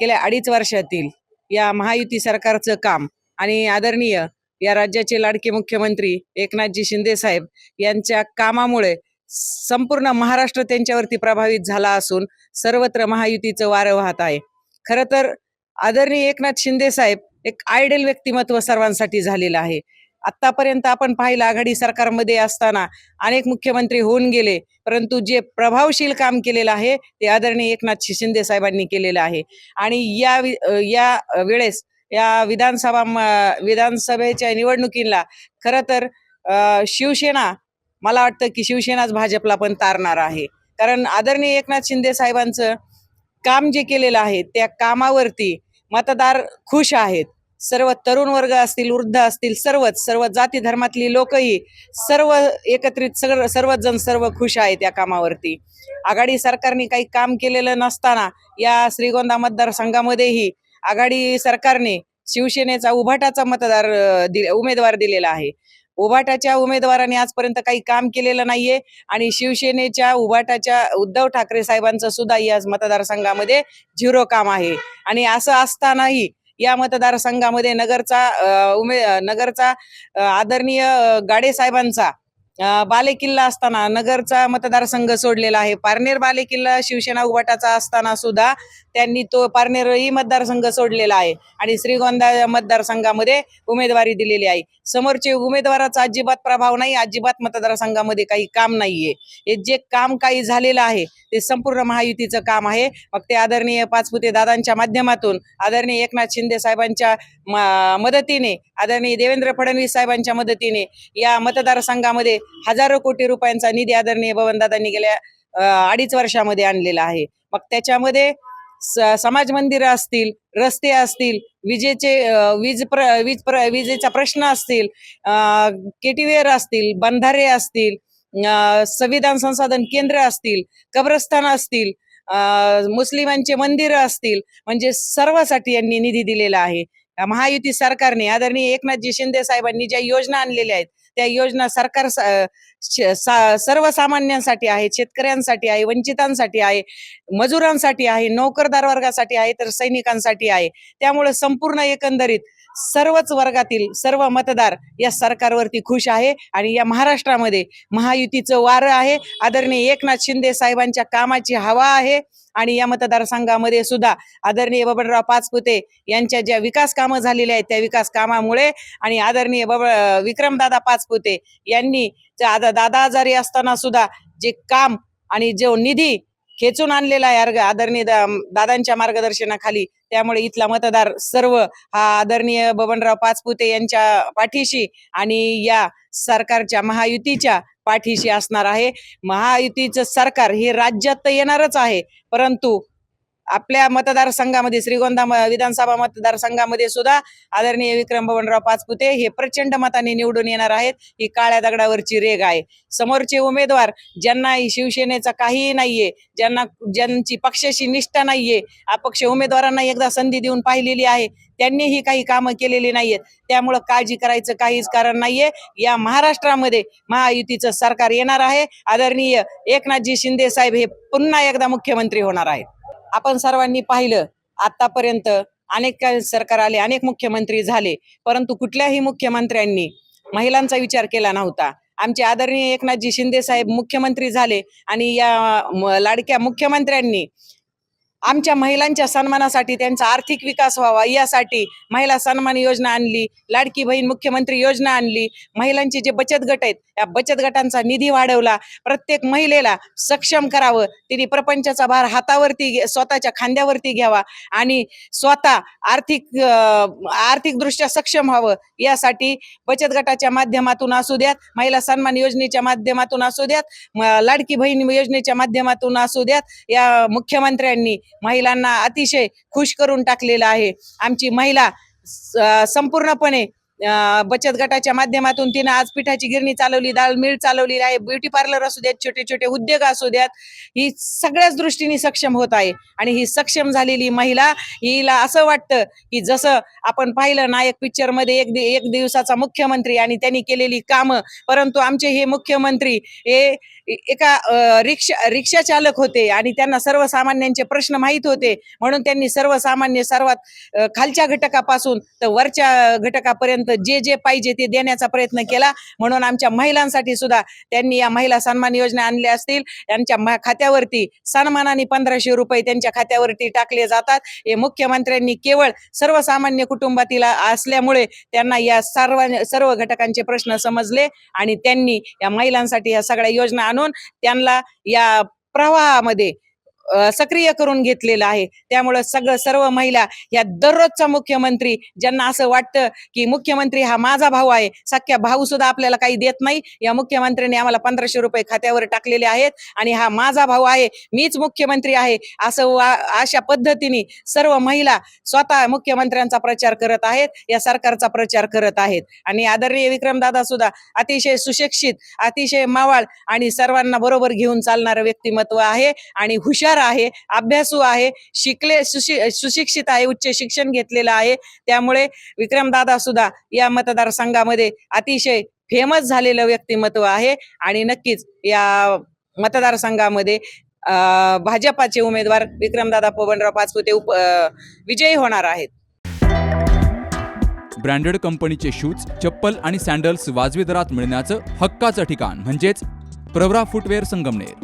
गेल्या अडीच वर्षातील या महायुती सरकारचं काम आणि आदरणीय या राज्याचे लाडके मुख्यमंत्री एकनाथजी शिंदे साहेब यांच्या कामामुळे संपूर्ण महाराष्ट्र त्यांच्यावरती प्रभावित झाला असून सर्वत्र महायुतीचं वारं वाहत आहे. खरं तर आदरणीय एकनाथ शिंदे साहेब एक आयडियल व्यक्तिमत्व सर्वांसाठी झालेलं आहे. आतापर्यंत आपण पाहिलं आघाडी सरकारमध्ये असताना अनेक मुख्यमंत्री होऊन गेले. परंतु जे प्रभावशील काम केलेलं आहे ते आदरणीय एकनाथ शिंदे साहेबांनी केलेलं आहे. आणि या या वेळेस या विधानसभा विधानसभेच्या निवडणुकीला खरं तर शिवसेना मला वाटतं की शिवसेनाच भाजपला पण तारणार आहे. कारण आदरणीय एकनाथ शिंदे साहेबांचं काम जे केलेलं आहे त्या कामावरती मतदार खुश आहेत. सर्व तरुण वर्ग असतील वृद्ध असतील सर्वच सर्व जाती धर्मातली लोकही सर्व एकत्रित सगळं सर्वच जण सर्व खुश आहेत या कामावरती. आघाडी सरकारने काही काम केलेलं नसताना या श्रीगोंदा मतदारसंघामध्येही आघाडी सरकारने शिवसेनेचा उभाटाचा मतदार अं, दि- उमेदवार दिलेला आहे. उभाटाच्या उमेदवाराने आजपर्यंत काही काम केलेलं नाहीये आणि शिवसेनेच्या उभाटाच्या उद्धव ठाकरे साहेबांचं सुद्धा या मतदारसंघामध्ये झिरो काम आहे. आणि असं असतानाही या मतदारसंघामध्ये नगरचा उमे नगरचा आदरणीय गाडे साहेबांचा बालेकिल्ला असताना नगरचा मतदारसंघ सोडलेला आहे. पारनेर बालेकिल्ला शिवसेना उगवटाचा असताना सुद्धा त्यांनी तो पारनेरही मतदारसंघ सोडलेला आहे आणि श्रीगोंदा मतदारसंघामध्ये उमेदवारी दिलेली आहे. समोरचे उमेदवाराचा अजिबात प्रभाव नाही अजिबात मतदारसंघामध्ये काही काम नाहीये. हे जे काम काही झालेलं आहे ते संपूर्ण महायुतीचं काम आहे. मग ते आदरणीय पाचपुते दादांच्या माध्यमातून आदरणीय एकनाथ शिंदे साहेबांच्या मदतीने आदरणीय देवेंद्र फडणवीस साहेबांच्या मदतीने या मतदारसंघामध्ये हजारो कोटी रुपयांचा निधी आदरणीय भवनदादांनी गेल्या अडीच वर्षामध्ये आणलेला आहे. मग त्याच्यामध्ये स- समाज मंदिरं असतील रस्ते असतील विजेचे वीज प्र वीज प्र विजेचा प्रश्न असतील केटीवेअर असतील बंधारे असतील संविधान संसाधन केंद्र असतील कब्रस्थान असतील मुस्लिमांचे मंदिरं असतील म्हणजे सर्वासाठी यांनी निधी दिलेला आहे. महायुती सरकारने आदरणीय एकनाथजी शिंदे साहेबांनी ज्या योजना आणलेल्या आहेत त्या योजना सरकार सर्वसामान्यांसाठी आहे शेतकऱ्यांसाठी आहे वंचितांसाठी आहे मजुरांसाठी आहे नोकरदार वर्गासाठी आहे तर सैनिकांसाठी आहे. त्यामुळे संपूर्ण एकंदरीत सर्वच वर्गातील सर्व मतदार या सरकारवरती खुश आहे आणि या महाराष्ट्रामध्ये महायुतीचं वारं आहे. आदरणीय एकनाथ शिंदे साहेबांच्या कामाची हवा आहे आणि या मतदारसंघामध्ये सुद्धा आदरणीय बबनराव पाचपुते यांच्या ज्या विकास कामं झालेली आहेत त्या विकास कामामुळे आणि आदरणीय बब विक्रमदादा पाचपुते यांनी दादा आजारी असताना सुद्धा जे काम आणि जो निधी खेचून आणलेला आहे अर्ग- आदरणीय दा- दादांच्या मार्गदर्शनाखाली. त्यामुळे इथला मतदार सर्व हा आदरणीय बबनराव पाचपुते यांच्या पाठीशी आणि या सरकारच्या महायुतीच्या पाठीशी असणार आहे. महायुतीचं सरकार हे राज्यात तर येणारच आहे परंतु आपल्या मतदारसंघामध्ये श्रीगोंदा विधानसभा मतदारसंघामध्ये सुद्धा आदरणीय विक्रम बबनराव पाचपुते हे प्रचंड मताने निवडून येणार आहेत. ही काळ्या दगडावरची रेग आहे. समोरचे उमेदवार ज्यांना शिवसेनेचा काहीही नाहीये ज्यांना ज्यांची पक्षाशी निष्ठा नाहीये अपक्ष उमेदवारांना एकदा संधी देऊन पाहिलेली आहे त्यांनीही काही कामं केलेली नाहीयेत. त्यामुळं काळजी करायचं काहीच कारण नाहीये. या महाराष्ट्रामध्ये महायुतीचं सरकार येणार आहे. आदरणीय एकनाथजी शिंदे साहेब हे पुन्हा एकदा मुख्यमंत्री होणार आहेत. आपण सर्वांनी पाहिलं आतापर्यंत अनेक सरकार आले अनेक मुख्यमंत्री झाले परंतु कुठल्याही मुख्यमंत्र्यांनी महिलांचा विचार केला नव्हता. आमचे आदरणीय एकनाथजी शिंदे साहेब मुख्यमंत्री झाले आणि या लाडक्या मुख्यमंत्र्यांनी आमच्या महिलांच्या सन्मानासाठी त्यांचा आर्थिक विकास व्हावा यासाठी महिला सन्मान योजना आणली लाडकी बहीण मुख्यमंत्री योजना आणली. महिलांचे जे बचत गट आहेत या बचत गटांचा निधी वाढवला. प्रत्येक महिलेला सक्षम करावं. तिने प्रपंचाचा भार हातावरती घे- स्वतःच्या खांद्यावरती घ्यावा आणि स्वतः आर्थिक आर्थिकदृष्ट्या सक्षम व्हावं. यासाठी बचत गटाच्या माध्यमातून असू द्यात महिला सन्मान योजनेच्या माध्यमातून असू द्यात लाडकी बहीण योजनेच्या माध्यमातून असू द्यात या मुख्यमंत्र्यांनी महिलांना अतिशय खुश करून टाकलेलं आहे. आमची महिला संपूर्णपणे बचत गटाच्या माध्यमातून तिनं आज पिठाची गिरणी चालवली दाल मिळ चालवली आहे ब्युटी पार्लर असू द्यात छोटे छोटे उद्योग असू द्यात ही सगळ्याच दृष्टीने सक्षम होत आहे. आणि ही सक्षम झालेली महिला हिला असं वाटतं की जसं आपण पाहिलं नायक पिक्चरमध्ये एक दि- एक दिवसाचा मुख्यमंत्री आणि त्यांनी केलेली कामं परंतु आमचे हे मुख्यमंत्री हे एका रिक्षा रिक्षा चालक होते आणि त्यांना सर्वसामान्यांचे प्रश्न माहीत होते. म्हणून त्यांनी सर्वसामान्य सर्वात खालच्या घटकापासून तर वरच्या घटकापर्यंत जे जे पाहिजे ते देण्याचा प्रयत्न केला. म्हणून आमच्या महिलांसाठी सुद्धा त्यांनी या महिला सन्मान योजना आणल्या असतील. त्यांच्या खात्यावरती सन्मानाने पंधराशे रुपये त्यांच्या खात्यावरती टाकले जातात. हे मुख्यमंत्र्यांनी केवळ सर्वसामान्य कुटुंबातील असल्यामुळे त्यांना या सर्व सर्व घटकांचे प्रश्न समजले आणि त्यांनी या महिलांसाठी या सगळ्या योजना आणून त्यांना या प्रवाहामध्ये सक्रिय करून घेतलेलं आहे. त्यामुळं सगळं सर्व महिला या दररोजचा मुख्यमंत्री ज्यांना असं वाटतं की मुख्यमंत्री हा माझा भाऊ आहे सख्या भाऊ सुद्धा आपल्याला काही देत नाही. या मुख्यमंत्र्यांनी आम्हाला पंधराशे रुपये खात्यावर टाकलेले आहेत आणि हा माझा भाऊ आहे मीच मुख्यमंत्री आहे असं वा- अशा पद्धतीने सर्व महिला स्वतः मुख्यमंत्र्यांचा प्रचार करत आहेत या सरकारचा प्रचार करत आहेत. आणि आदरणीय विक्रमदादा सुद्धा अतिशय सुशिक्षित अतिशय मावाळ आणि सर्वांना बरोबर घेऊन चालणारं व्यक्तिमत्व आहे आणि हुशार आहे अभ्यासू आहे शिकले सुशि सुशिक्षित आहे उच्च शिक्षण घेतलेलं आहे. त्यामुळे विक्रमदादा सुद्धा या मतदारसंघामध्ये अतिशय फेमस झालेलं व्यक्तिमत्व आहे. आणि नक्कीच या मतदारसंघामध्ये भाजपाचे उमेदवार विक्रमदादा पवनराव पाचपुते उप विजयी होणार आहेत. ब्रँडेड कंपनीचे शूज चप्पल आणि सँडल्स वाजवी दरात मिळण्याचं हक्काचं ठिकाण म्हणजेच प्रवरा फुटवेअर संगमनेर.